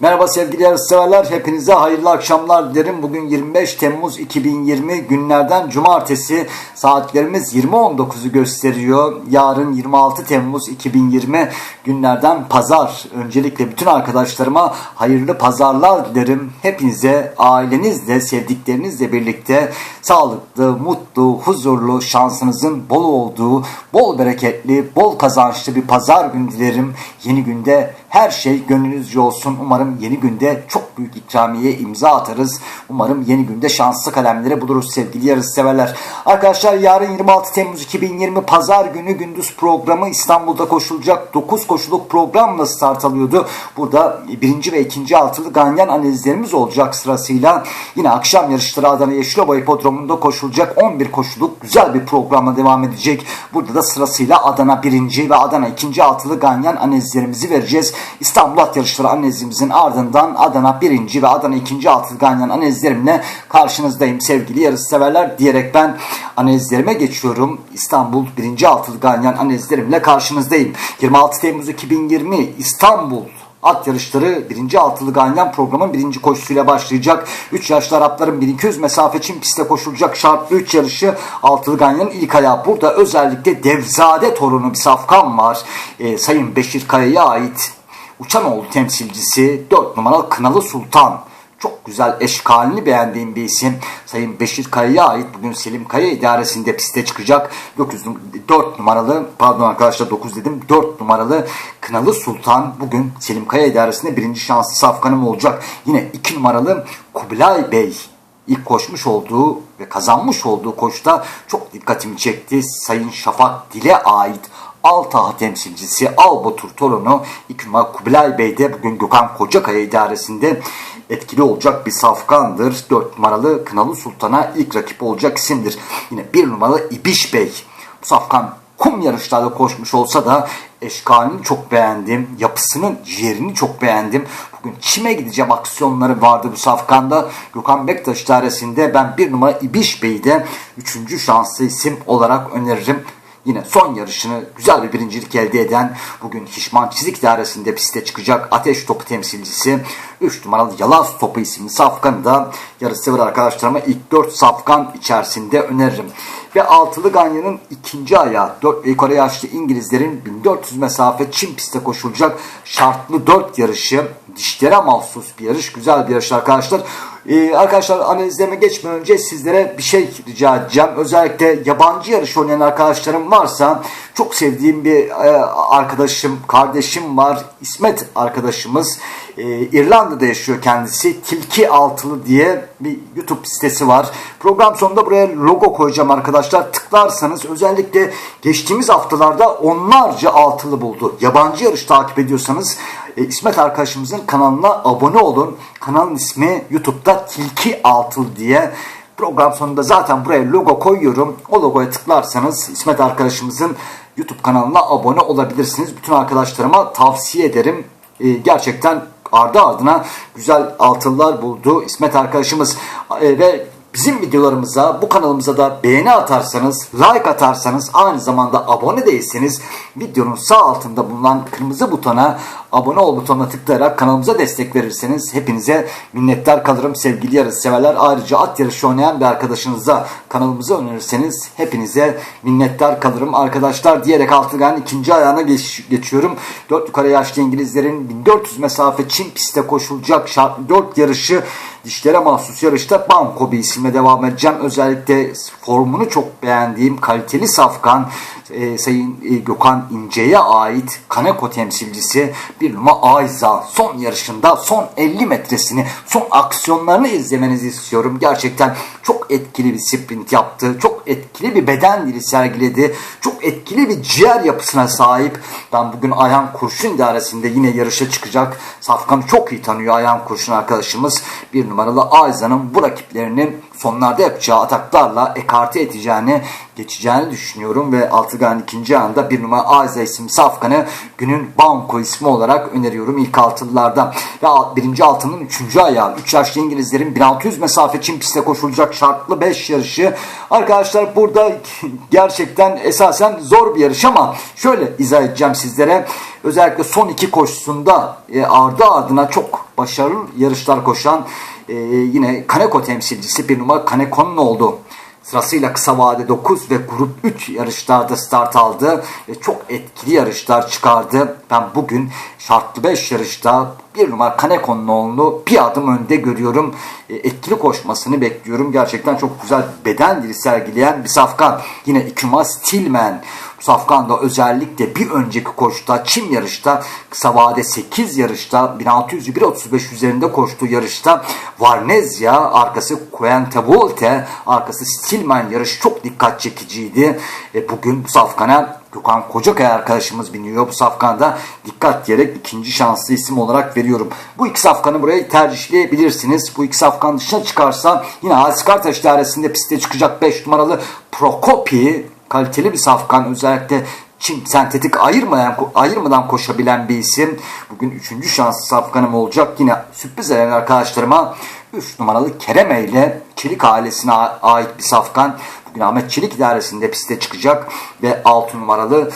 Merhaba sevgili yarışseverler. Hepinize hayırlı akşamlar dilerim. Bugün 25 Temmuz 2020 günlerden cumartesi. Saatlerimiz 20.19'u gösteriyor. Yarın 26 Temmuz 2020 günlerden pazar. Öncelikle bütün arkadaşlarıma hayırlı pazarlar dilerim. Hepinize ailenizle, sevdiklerinizle birlikte sağlıklı, mutlu, huzurlu, şansınızın bol olduğu, bol bereketli, bol kazançlı bir pazar günü dilerim. Yeni günde her şey gönlünüzce olsun. Umarım yeni günde çok büyük ikramiye imza atarız. Umarım yeni günde şanslı kalemleri buluruz sevgili yarış severler. Arkadaşlar yarın 26 Temmuz 2020 Pazar günü gündüz programı İstanbul'da koşulacak 9 koşuluk programla start alıyordu. Burada birinci ve ikinci altılı ganyan analizlerimiz olacak sırasıyla. Yine akşam yarışları Adana Yeşilova Hipodromu'nda koşulacak 11 koşuluk güzel bir programla devam edecek. Burada da sırasıyla Adana birinci ve Adana ikinci altılı ganyan analizlerimizi vereceğiz. İstanbul at yarışları analizimizin ardından Adana 1. ve Adana 2. altılı ganyan analizlerimle karşınızdayım sevgili yarış severler diyerek ben analizlerime geçiyorum. İstanbul 1. altılı ganyan analizlerimle karşınızdayım. 26 Temmuz 2020 İstanbul At yarışları 1. altılı ganyan programın 1. koşusuyla başlayacak. 3 yaşlı Arapların 1200 mesafe çim pistte koşulacak şartlı 3 yarışı altılı ganyanın ilk ayağı. Burada özellikle Devzade torunu bir safkan var. Ee, Sayın Beşir Kaya'ya ait Uçanoğlu temsilcisi 4 numaralı Kınalı Sultan. Çok güzel eşkalini beğendiğim bir isim. Sayın Beşir Kaya'ya ait bugün Selim Kaya idaresinde piste çıkacak. 9, 4 numaralı pardon arkadaşlar 9 dedim 4 numaralı Kınalı Sultan bugün Selim Kaya idaresinde birinci şanslı safkanım olacak. Yine 2 numaralı Kubilay Bey ilk koşmuş olduğu ve kazanmış olduğu koşta çok dikkatimi çekti. Sayın Şafak Dil'e ait Altaha temsilcisi Albatur torunu 2 numara Kubilay Bey de bugün Gökhan Kocakaya idaresinde etkili olacak bir safkandır. 4 numaralı Kınalı Sultan'a ilk rakip olacak isimdir. Yine 1 numaralı İbiş Bey. Bu safkan kum yarışlarda koşmuş olsa da eşkalini çok beğendim. Yapısının yerini çok beğendim. Bugün çime gideceğim aksiyonları vardı bu safkanda. Gökhan Bektaş idaresinde ben bir numara İbiş Bey'i de 3. şanslı isim olarak öneririm. Yine son yarışını güzel bir birincilik elde eden bugün Hişman Çizik Dairesi'nde piste çıkacak ateş topu temsilcisi 3 numaralı Yalaz Topu isimli safkanı da yarışsever arkadaşlarıma ilk 4 safkan içerisinde öneririm. Ve altılı ganyanın ikinci ayağı 4 ve yukarı yaşlı İngilizlerin 1400 mesafe çim piste koşulacak şartlı 4 yarışı dişlere mahsus bir yarış. Güzel bir yarış arkadaşlar. Ee, arkadaşlar analizlerime geçmeden önce sizlere bir şey rica edeceğim. Özellikle yabancı yarış oynayan arkadaşlarım varsa çok sevdiğim bir e, arkadaşım, kardeşim var. İsmet arkadaşımız. E, İrlanda'da yaşıyor kendisi. Tilki Altılı diye bir YouTube sitesi var. Program sonunda buraya logo koyacağım arkadaşlar. Tıklarsanız özellikle geçtiğimiz haftalarda onlarca altılı buldu. Yabancı yarış takip ediyorsanız e, İsmet arkadaşımızın kanalına abone olun. Kanalın ismi YouTube'da Tilki Altılı diye. Program sonunda zaten buraya logo koyuyorum. O logoya tıklarsanız İsmet arkadaşımızın YouTube kanalına abone olabilirsiniz. Bütün arkadaşlarıma tavsiye ederim. Ee, gerçekten ardı ardına güzel altınlar buldu İsmet arkadaşımız. Ee, ve bizim videolarımıza, bu kanalımıza da beğeni atarsanız, like atarsanız, aynı zamanda abone değilseniz videonun sağ altında bulunan kırmızı butona abone ol butonuna tıklayarak kanalımıza destek verirseniz hepinize minnettar kalırım sevgili yarış severler. Ayrıca at yarışı oynayan bir arkadaşınıza kanalımıza önerirseniz hepinize minnettar kalırım arkadaşlar diyerek Altıgan ikinci ayağına geç, geçiyorum. 4 yukarı yaşlı İngilizlerin 1400 mesafe Çin pistte koşulacak şartlı 4 yarışı dişlere mahsus yarışta Banko bir isimle devam edeceğim. Özellikle formunu çok beğendiğim kaliteli safkan e, Sayın e, Gökhan İnce'ye ait Kaneko temsilcisi bir numara Ayza son yarışında son 50 metresini son aksiyonlarını izlemenizi istiyorum. Gerçekten çok etkili bir sprint yaptı. Çok etkili bir beden dili sergiledi. Çok etkili bir ciğer yapısına sahip. Ben bugün Ayhan Kurşun idaresinde yine yarışa çıkacak. Safkan'ı çok iyi tanıyor Ayhan Kurşun arkadaşımız. Bir numaralı Ayza'nın bu rakiplerinin sonlarda yapacağı ataklarla ekarte edeceğini, geçeceğini düşünüyorum ve Altıgan ikinci anda bir numara Ayza isimli safkanı günün banko ismi olarak öneriyorum ilk altılılarda. Ve birinci altının üçüncü ayağı. 3 yaşlı İngilizlerin 1600 mesafe için piste koşulacak şartlı 5 yarışı. Arkadaşlar burada gerçekten esasen zor bir yarış ama şöyle izah edeceğim sizlere. özellikle son iki koşusunda e, ardı ardına çok başarılı yarışlar koşan e, yine Kaneko temsilcisi bir numara Kaneko'nun oldu. Sırasıyla kısa vade 9 ve grup 3 yarışlarda start aldı. Ve çok etkili yarışlar çıkardı. Ben bugün şartlı 5 yarışta bir numara Kaneko'nun oğlunu bir adım önde görüyorum. E, etkili koşmasını bekliyorum. Gerçekten çok güzel beden dili sergileyen bir safkan. Yine iki numara Stillman. Safkan da özellikle bir önceki koşta Çim yarışta kısa vade 8 yarışta 1600 1.35 üzerinde koştuğu yarışta Varnezya arkası Quente Volte arkası Stillman yarışı çok dikkat çekiciydi. E, bugün bu safkana Gökhan Kocakaya arkadaşımız biniyor. Bu safkanda dikkat diyerek ikinci şanslı isim olarak veriyorum. Bu iki safkanı buraya tercihleyebilirsiniz. Bu iki safkan dışına çıkarsa yine Halis Kartaş dairesinde piste çıkacak 5 numaralı Prokopi kaliteli bir safkan özellikle çim sentetik ayırmadan, ayırmadan koşabilen bir isim. Bugün üçüncü şanslı safkanım olacak. Yine sürpriz eden arkadaşlarıma 3 numaralı Kereme ile Çelik ailesine ait bir safkan. Ahmet Çelik idaresinde piste çıkacak ve 6 numaralı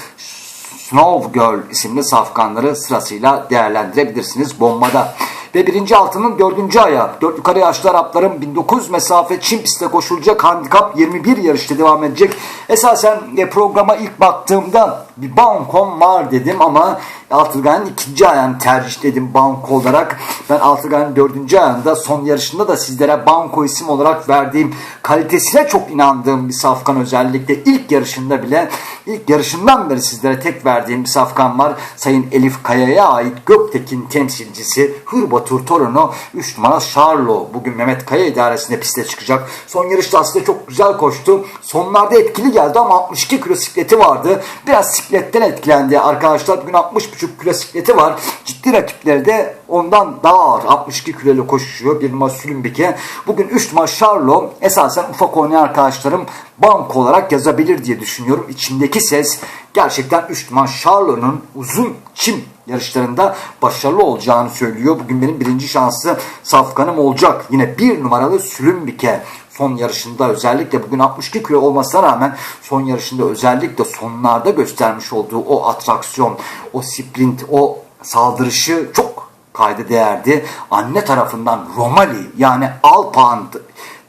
Snow Girl isimli safkanları sırasıyla değerlendirebilirsiniz bombada. Ve birinci altının dördüncü ayağı. Dört yukarı yaşlı Arapların 1900 mesafe Çin pistte koşulacak handikap 21 yarışta devam edecek. Esasen e, programa ilk baktığımda bir bankom var dedim ama Altırgan'ın ikinci ayağını tercihledim banko olarak. Ben Altırgan'ın dördüncü ayağında son yarışında da sizlere banko isim olarak verdiğim kalitesine çok inandığım bir safkan özellikle ilk yarışında bile ilk yarışından beri sizlere tek verdiğim bir safkan var. Sayın Elif Kaya'ya ait Göktekin temsilcisi Hırbatur torunu 3 numara Charlo. Bugün Mehmet Kaya idaresinde piste çıkacak. Son yarışta aslında çok güzel koştu. Sonlarda etkili geldi ama 62 kilo sikleti vardı. Biraz sikletten etkilendi arkadaşlar. Bugün 60,5 kilo sikleti var. Ciddi rakipleri de ondan daha ağır. 62 kilolu koşuyor. Bir numara Sülümbike. Bugün 3 numara Charlo. Esasen ufak oynayan arkadaşlarım bank olarak yazabilir diye düşünüyorum. İçimdeki ses gerçekten 3 numara Charlo'nun uzun çim yarışlarında başarılı olacağını söylüyor. Bugün benim birinci şanslı safkanım olacak. Yine bir numaralı Sülümbike son yarışında özellikle bugün 62 kilo olmasına rağmen son yarışında özellikle sonlarda göstermiş olduğu o atraksiyon, o sprint, o saldırışı çok kayda değerdi. Anne tarafından Romali yani Alpan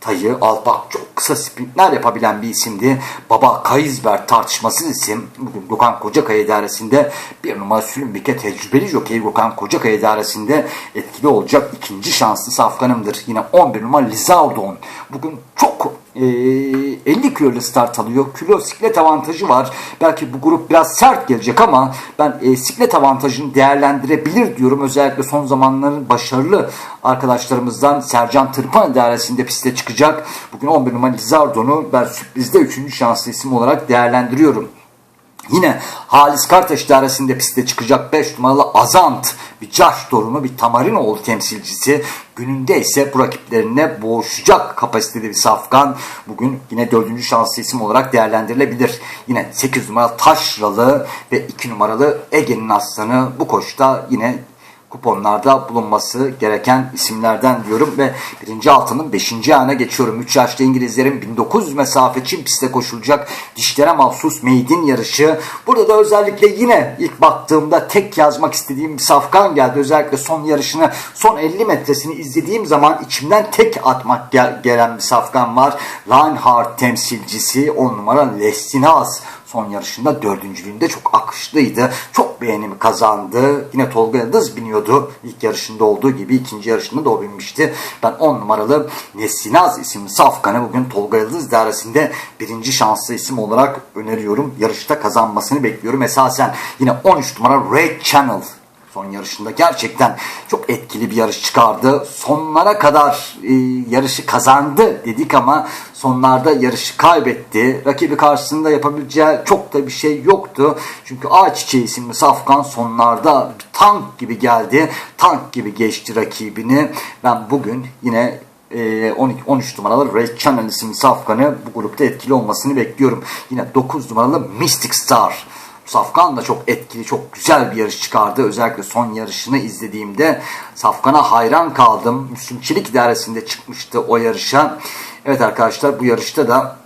Tayı Alpak çok kısa sprintler yapabilen bir isimdi. Baba Kayızber tartışmasız isim. Bugün Gökhan Kocakaya idaresinde bir numara Sülümbike tecrübeli jokey Gökhan Kocakaya idaresinde etkili olacak ikinci şanslı safkanımdır. Yine 11 numara Lizardon. Bugün çok e, 50 kilolu start alıyor. Kilo siklet avantajı var. Belki bu grup biraz sert gelecek ama ben e, siklet avantajını değerlendirebilir diyorum. Özellikle son zamanların başarılı arkadaşlarımızdan Sercan Tırpan idaresinde piste çıkacak. Bugün 11 numara Lizardo'nu ben sürprizde 3. şanslı isim olarak değerlendiriyorum. Yine Halis Kartaş idaresinde piste çıkacak 5 numaralı Azant bir Caş torunu bir Tamarinoğlu temsilcisi. Gününde ise bu rakiplerine boğuşacak kapasitede bir safkan. Bugün yine 4. şanslı isim olarak değerlendirilebilir. Yine 8 numaralı Taşralı ve 2 numaralı Ege'nin aslanı bu koşta yine kuponlarda bulunması gereken isimlerden diyorum ve birinci altının beşinci ayağına geçiyorum. 3 yaşlı İngilizlerin 1900 mesafe Çin pistte koşulacak dişlere mahsus meydin yarışı. Burada da özellikle yine ilk baktığımda tek yazmak istediğim bir safkan geldi. Özellikle son yarışını son 50 metresini izlediğim zaman içimden tek atmak gel gelen bir safkan var. Reinhardt temsilcisi 10 numara Lestinaz son yarışında dördüncülüğünde çok akışlıydı. Çok beğenimi kazandı. Yine Tolga Yıldız biniyordu. İlk yarışında olduğu gibi ikinci yarışında da o binmişti. Ben 10 numaralı Nesinaz isimli Safkan'ı bugün Tolga Yıldız dairesinde birinci şanslı isim olarak öneriyorum. Yarışta kazanmasını bekliyorum. Esasen yine 13 numara Red Channel son yarışında gerçekten çok etkili bir yarış çıkardı. Sonlara kadar e, yarışı kazandı dedik ama sonlarda yarışı kaybetti. Rakibi karşısında yapabileceği çok da bir şey yoktu. Çünkü A Çiçeği isimli Safkan sonlarda bir tank gibi geldi. Tank gibi geçti rakibini. Ben bugün yine 12, e, 13 numaralı Red Channel isimli Safkan'ı bu grupta etkili olmasını bekliyorum. Yine 9 numaralı Mystic Star Safkan da çok etkili, çok güzel bir yarış çıkardı. Özellikle son yarışını izlediğimde Safkan'a hayran kaldım. Müslüm Çelik idaresinde çıkmıştı o yarışa. Evet arkadaşlar bu yarışta da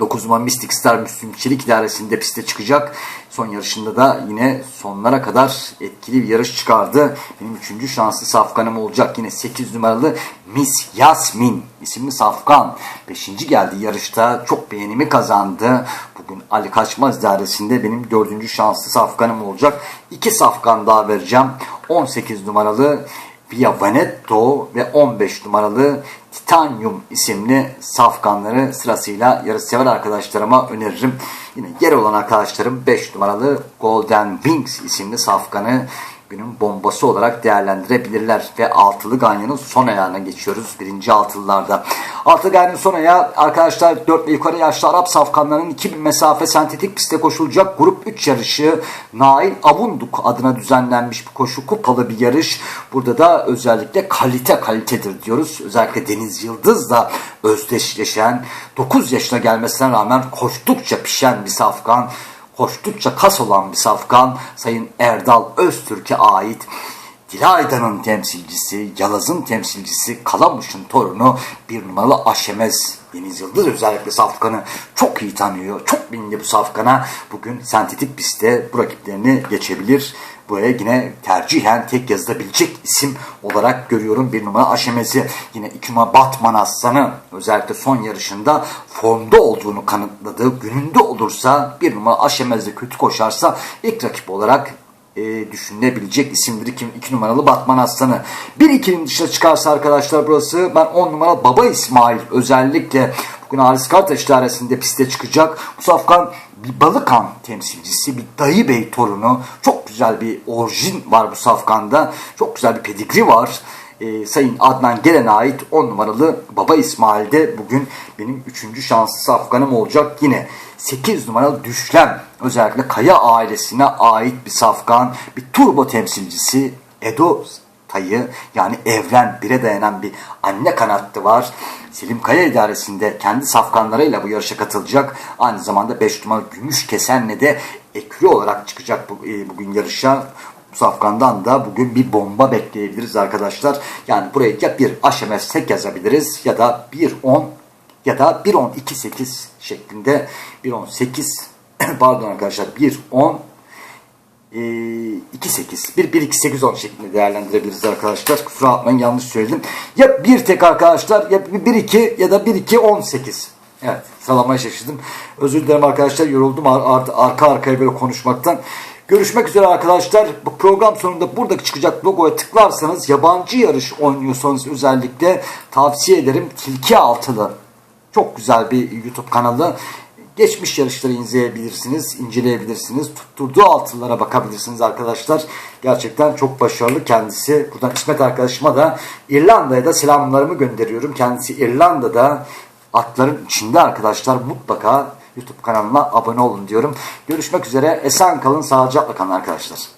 9 numara Mystic Star Müslüm Çelik idaresinde piste çıkacak. Son yarışında da yine sonlara kadar etkili bir yarış çıkardı. Benim üçüncü şanslı safkanım olacak. Yine 8 numaralı Miss Yasmin isimli safkan. Beşinci geldi yarışta. Çok beğenimi kazandı. Bugün Ali Kaçmaz idaresinde benim dördüncü şanslı safkanım olacak. İki safkan daha vereceğim. 18 numaralı Via Veneto ve 15 numaralı Titanium isimli safkanları sırasıyla yarışsever arkadaşlarıma öneririm. Yine yer olan arkadaşlarım 5 numaralı Golden Wings isimli safkanı günün bombası olarak değerlendirebilirler. Ve altılı ganyanın son ayağına geçiyoruz. Birinci altılılarda. Altılı ganyanın son ayağı arkadaşlar 4 ve yukarı yaşlı Arap safkanlarının 2000 mesafe sentetik pistte koşulacak grup 3 yarışı Nail Avunduk adına düzenlenmiş bir koşu kupalı bir yarış. Burada da özellikle kalite kalitedir diyoruz. Özellikle Deniz Yıldız'la özdeşleşen 9 yaşına gelmesine rağmen koştukça pişen bir safkan koştukça kas olan bir safkan Sayın Erdal Öztürk'e ait Dilayda'nın temsilcisi, Yalaz'ın temsilcisi, Kalamış'ın torunu bir numaralı Aşemez Deniz Yıldız özellikle safkanı çok iyi tanıyor. Çok bindi bu safkana. Bugün sentetik pistte bu rakiplerini geçebilir. Buraya yine tercihen tek yazılabilecek isim olarak görüyorum bir numara Aşemez'i. Yine iki numara Batman Aslanı özellikle son yarışında formda olduğunu kanıtladı. Gününde olursa bir numara Aşemez'de kötü koşarsa ilk rakip olarak e, düşünülebilecek isimdir 2, 2 numaralı Batman Aslanı. 1-2'nin dışına çıkarsa arkadaşlar burası ben 10 numara Baba İsmail özellikle bugün Halis Kartaş idaresinde piste çıkacak. Bu safkan bir Balıkan temsilcisi, bir dayı bey torunu. Çok güzel bir orijin var bu safkanda. Çok güzel bir pedigri var. Ee, Sayın Adnan Gelen'e ait 10 numaralı Baba İsmail'de bugün benim 3. şanslı safkanım olacak. Yine 8 numaralı Düşlem özellikle Kaya ailesine ait bir safkan, bir turbo temsilcisi Edo Tayı yani evren bire dayanan bir anne kanattı var. Selim Kaya idaresinde kendi safkanlarıyla bu yarışa katılacak. Aynı zamanda 5 numaralı Gümüş Kesen'le de ekürü olarak çıkacak e, bugün yarışa. Bu safkandan da bugün bir bomba bekleyebiliriz arkadaşlar. Yani buraya ya bir HMS tek yazabiliriz ya da 1-10 ya da 1-10-2-8 şeklinde 1-10-8 pardon arkadaşlar 1-10 e, 2-8 1 1 2 8 10 şeklinde değerlendirebiliriz arkadaşlar. Kusura bakmayın yanlış söyledim. Ya bir tek arkadaşlar ya 1 2 ya da 1 2 18. Evet sıralamaya şaşırdım. Özür dilerim arkadaşlar yoruldum ar ar arka arkaya böyle konuşmaktan. Görüşmek üzere arkadaşlar. Bu program sonunda buradaki çıkacak logoya tıklarsanız yabancı yarış oynuyorsanız özellikle tavsiye ederim. Tilki Altılı. Çok güzel bir YouTube kanalı. Geçmiş yarışları izleyebilirsiniz, inceleyebilirsiniz. Tutturduğu altılara bakabilirsiniz arkadaşlar. Gerçekten çok başarılı kendisi. Buradan İsmet arkadaşıma da İrlanda'ya da selamlarımı gönderiyorum. Kendisi İrlanda'da atların içinde arkadaşlar mutlaka YouTube kanalına abone olun diyorum. Görüşmek üzere. Esen kalın, sağlıcakla kalın arkadaşlar.